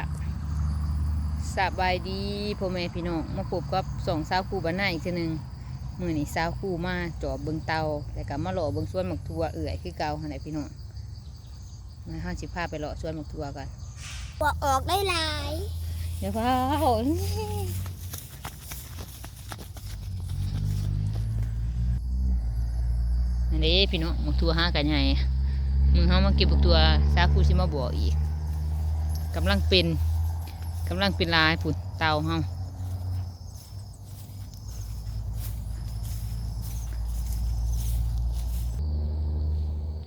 ะสบายดีพ่อแม่พี่น้องมาพบกับสองสาวคู่บ้านหน้าอีกทีหนึ่งมือนี่สาวคู่มาจอบเบิงเตาแล้วก็มาหล่อเบิงสวนหมักทัวเอื่อยคือเก่าหั่นแหละพี่น้องมาห้าสิพาไปหล่อสวนหมักทัวกันว่าออกได้หลายเดี๋ยวพ่อนี่นเด้พี่น้องหมักทัวห้ากันใหญ่มึงเฮามาเก็บหมักทัวสาวคู่สิมาบอกอีก กำลังเป็นกำลังเป็นลายผุดเตาเฮา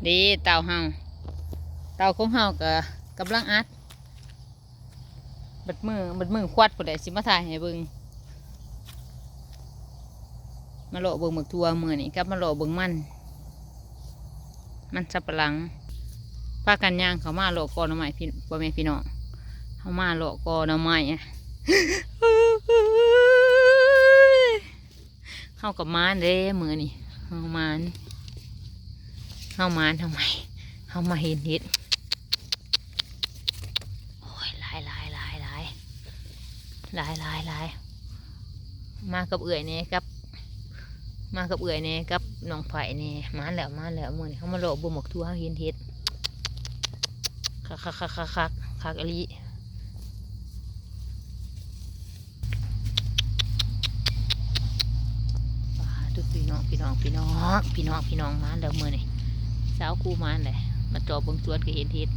ดีเตาเฮาเตาของเฮาก็กำลังอัดบัดมือบัดมือควัดผู้ใดสิมาถ่ายให้เบิ่งมาโลเบิ่งหมึกทัวมือนี่กับมาโลเบิ่งมัน มันสับปะหลังพากันย่างเขามาโลาะกอหน่อไม้พี่พ่แม่พี่น้อง เขามาโลาะกอหน่อไม้อะเฮากับมานเด้มือนี่เฮามานเข้ามาทำไมเข้ามาเห็นเห็ดโอ้ยลายลายลายลายลายลายลายมากับเอื่อยเนี่ยกับ มากับเอื่อยเนี่ยกับน้องไผ่เนี่ยมาแล้วมาแล้วมือนี่เขามาโลอกบุหมกทั่วเห็นเห็ดคักคักคักคักคักคักอลีว้าทุก พี่น้องพี่น้องพี่น้องพี่น้องพี่น้องมาแล้วมือนี่สาวคู่มันเลยมาจอบบงสวนก็เห็นเห็ด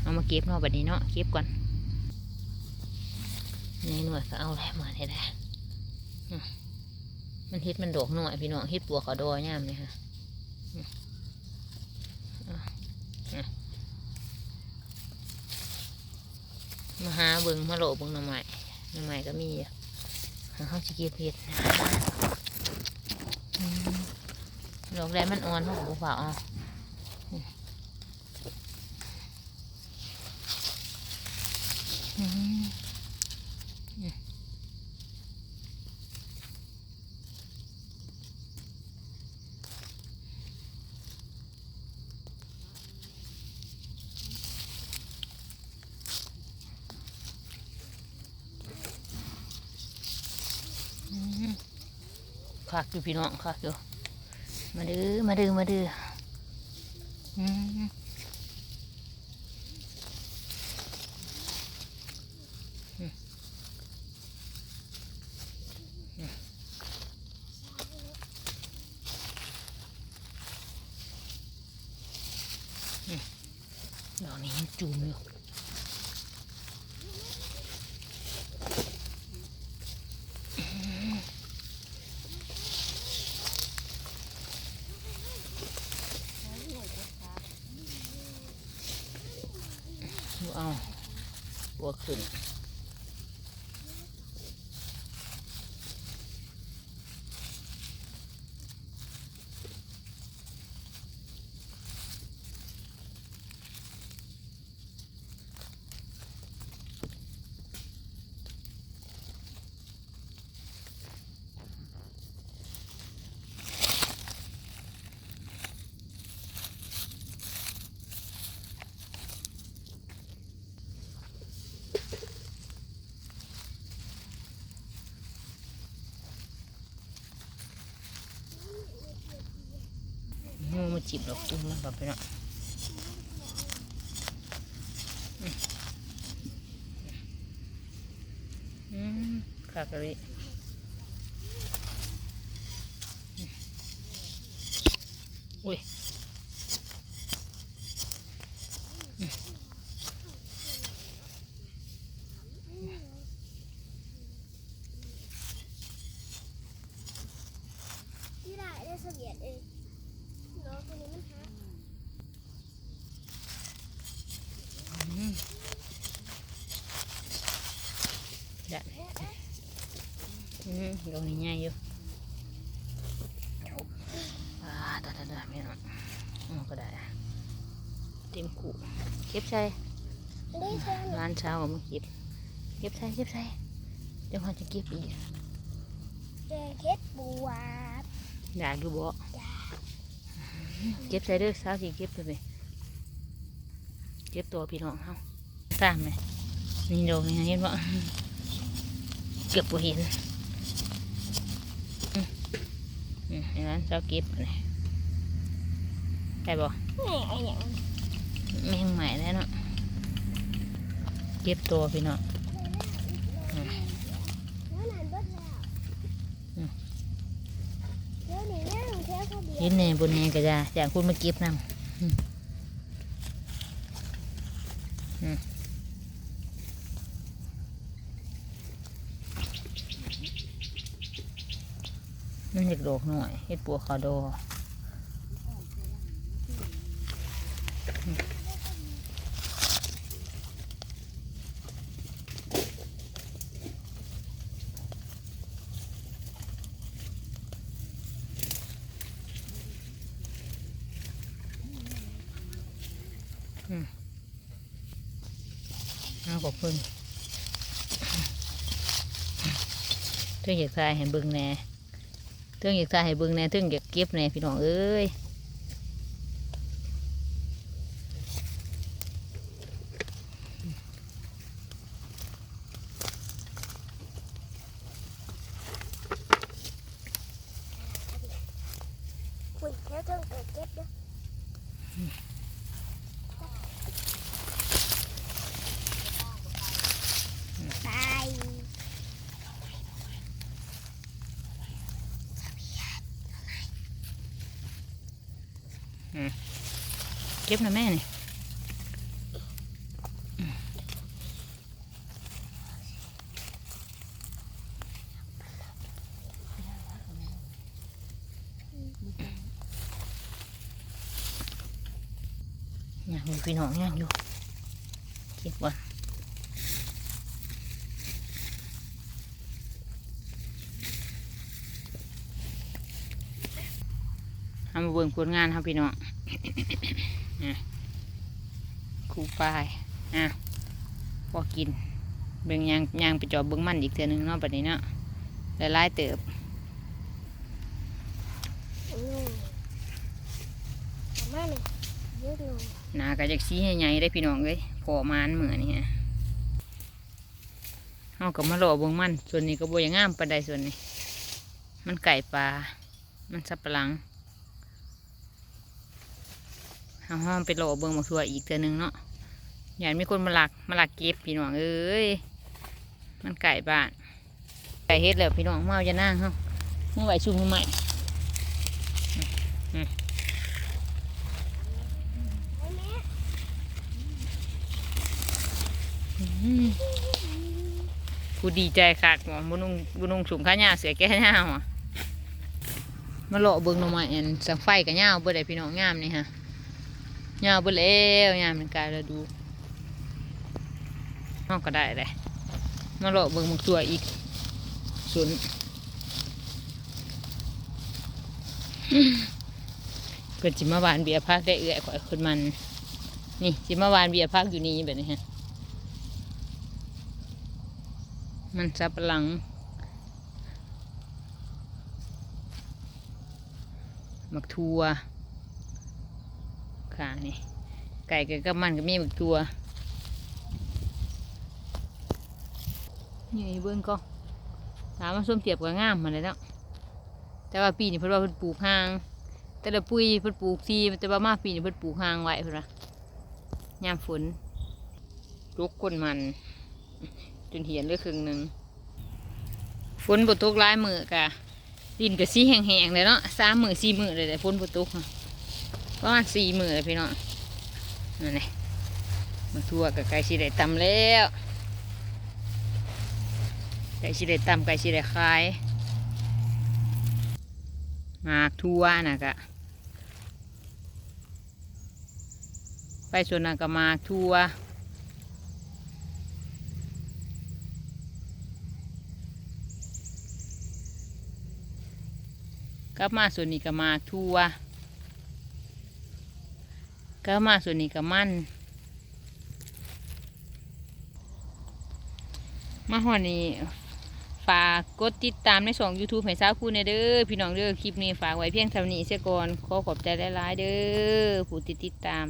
เอามาเก็บเนาะบัดนี้เนาะเก็บก่อนนี่หน่วยก็เอาแล้วมาได้แล้วมันเห็ดมันดอกหน่อยพี่น้องเห็ดปัวขาดอยย่ามเลยค่ะอืมอะอะมาหาเบิงมาโหลเบิงหน่อไม้หน่อไม้ก็มีอยู่ เขาจะเก็บเห็ดนะอืมดอกแดงมันอ่อนเขาบอกว่าอ๋ออืมอืมอืม คักอยู่พี่น้องคักอยู่มาดื้อมาดื้อมาดื้ออืมดอกนี้ยังจูมอยู่ดูเอาบัว ขึ้นงูมา จีบดอกตุ้มแล้วแบบไปเนาะอืมอืมขากะลิอืมอุ้ยที่ได้ได้เสบียดเอง เนาะตัวนี้มันหาอืมได้อืมดอกนี้ใหญ่อยู่อ่าตาตาตาไม่เอาเอาก็ได้เต็มกูเก็บใส่ได้ใช่ไหมร้านเช้าเอามาเก็บเก็บใส่เก็บใส่เดี๋ยวเขาจะเก็บอีกแกงเค็ดบวบอยากดูบ่ เก็บใส่เด้อสาวสิเก็บไปไหมเก็บตัวพี่น้องเฮาตามไหมนี่ดอกนี่เห็นบ่เกือบบ่เห็นอืมอย่างนั้นเจ้าเก็บนี่ได้บ่นี่งแมงใหม่แล้วเนาะเก็บตัวพี่น้องเดี๋ยวนี้นั่ง เที่ยวเขาเดียวเห็นแน่บนแน่ก็จะอยากคุณมาเก็บน้ำนั่นเด็กดอกหน่อยเฮ็ดปัวขาดอ เอาขอบคุณเทื่องอยากทายให้เบิ่งแน่เทื่องอยากทายให้เบิ่งแน่เทื่องอยากเก็บแน่พี่น้องเอ้ย คุณเที่ยวเทิงเกิดเก็บเด้อไป เก็บนะแม่นี่ย่างอยู่พี่น้องย่างอยู่เก็บก่อนทำมาเบิ่งผลงานครับพี่น้อง อะครูปลายอะพอกิน เบิ่งยางยางไปจอบเบิ่งมันอีกเทื่อหนึงเนาะบัดนี้เนาะหลายๆเติบอืมเอามาเลยเยอะเลยหนากะจากสีใหญ่ๆได้พี่น้องเอ้ยพอมานเหมือนนี่ฮะเฮาก็มาหล่อเบิ่งมัน ส่วนนี้ก็บ่อย่างงามปานใดส่วนนี้ มันไก่ปลา มันสับปะหลัง เฮาห้องไปหลเบิ่งหมกทัวอีกเทื่อหนึงเนาะอย่ามีคนมาหลักมาหลักเก็บพี่น้องเอ้ยมันไก่บ้านไก่เฮ็ดแล้วพี่น้องมาเอาจะนั่งเฮาเมื่อไหวชุ่มใหม่เอาแม่ผู้ดีใจคักหมอบุนุงบุนุงสูงข้าหญ้าเสือแก้หญ้าหมอมาเลาะเบิ่งหน่อไม้อันสังไฟกับหญ้าเบิ่ได้พี่น้องงามนี่ฮะ หญ้าเบิ่แล้วยามมันกลายแล้วดูเฮาก็ได้เลยมาเลาะเบิ่งหมึกตัวอีกสวนเพิ่นสิมาหวานเบียร์พักได้เอื้อยข่อยคนมัน นี่สิมาหวานเบียร์พักอยู่นี่แบบนี้ฮะมันสับปะหลังหมักทัว ค่ะนี่ ไก่กับกับมันก็มีหมักทัวนี่เบิ้งก็ถามว่าส้มเตียบก็งามมาเลยเนาะแต่ว่าปีนี้เพิ่นว่าเพิ่นปลูกห่าง แต่ละปุยเพิ่นปลูกทีแต่ว่ามาปีนี้เพิ่นปลูกห่างไว้เพิ่นว่ายามฝนลูกก้นมัน จนเหียนเลยครึ่งหนึ่งฝนบตกหลายมือกะดินก็สีแห้งๆเลยเนาะสามมือสี่มือเลยแต่ฝนบตกอะ ประมาณสี่หมือเลยพี่น้องนั่นแหละมาทั่วกับไก่สีได้ตำแล้วไก่สีได้ตำไก่สีได้ขายหมากทั่วนะกะไปส่วนนั้นก็หมากทั่วกลับมาส่วนนี้ก็มาทั่ว ก็มาส่วนนี้ก็มันมาหอนี้ฝากกดติดตามในช่อง YouTube ให้สาวคู่ในเด้อพี่น้องเด้อคลิปนี้ฝากไว้เพียงเท่านี้เสียก่อนขอขอบใจหลายๆเด้อผู้ติดติดตาม